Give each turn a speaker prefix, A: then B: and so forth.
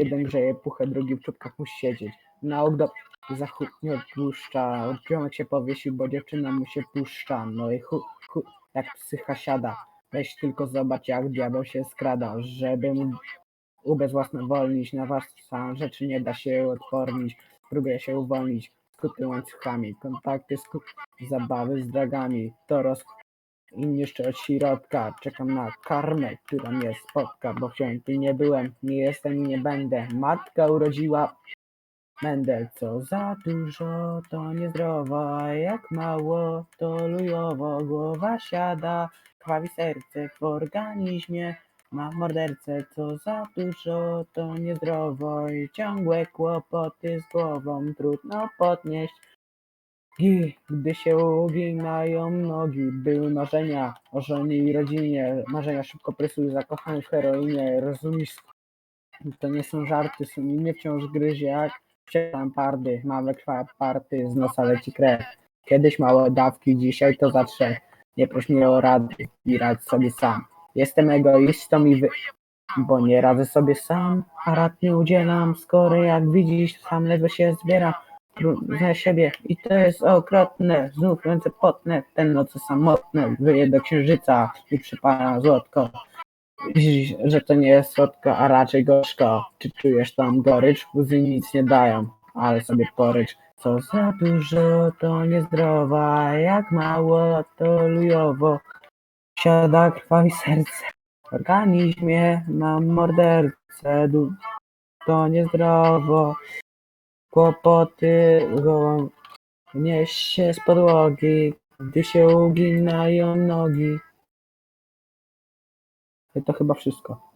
A: Jeden grzeje puchę, drugi w czubkach musi siedzieć. Na ok do zachód nie odpuszcza. Ziomek się powiesił, bo dziewczyna mu się puszcza. No i hu, hu, jak psycha siada. Weź tylko zobacz, jak diabeł się skrada, żeby mu ubezwłasnowolnić. Na was sam rzeczy nie da się odpornić. Próbuje się uwolnić skuty łańcuchami. Kontakty, skut, zabawy z dragami. To roz i niszczę od środka. Czekam na karmę, która mnie spotka, bo wciąż nie byłem, nie jestem i nie będę. Matka urodziła Mendel, co za dużo, to niezdrowo, jak mało, to lujowo. Głowa siada, krwawi serce w organizmie. Mam mordercę, co za dużo, to niezdrowo i ciągłe kłopoty z głową trudno podnieść. I gdy się uginają nogi, były marzenia o żonie i rodzinie. Marzenia szybko presują zakochany w heroinie. Rozumiesz? To nie są żarty, sumienie wciąż gryzie jak wciąż pardy. Mamy krwawe party, z nosa leci krew. Kiedyś małe dawki, dzisiaj to za trzech. Nie proś mnie o rady i radź sobie sam. Jestem egoistą i wy... Bo nie radzę sobie sam, a rad nie udzielam, skoro jak widzisz, sam ledwo się zbieram za siebie i to jest okropne, znów ręce potnę, ten noce samotne, wyje do księżyca i przypala złotko. Widzisz, że to nie jest słodko, a raczej gorzko. Czy czujesz tam gorycz? Łzy nic nie dają, ale sobie porycz. Co za dużo, to niezdrowa, jak mało, to lujowo. Siada krwawi serce, w organizmie mam mordercę, to niezdrowo. Kłopoty nieś się z podłogi, gdy się uginają nogi. To chyba wszystko.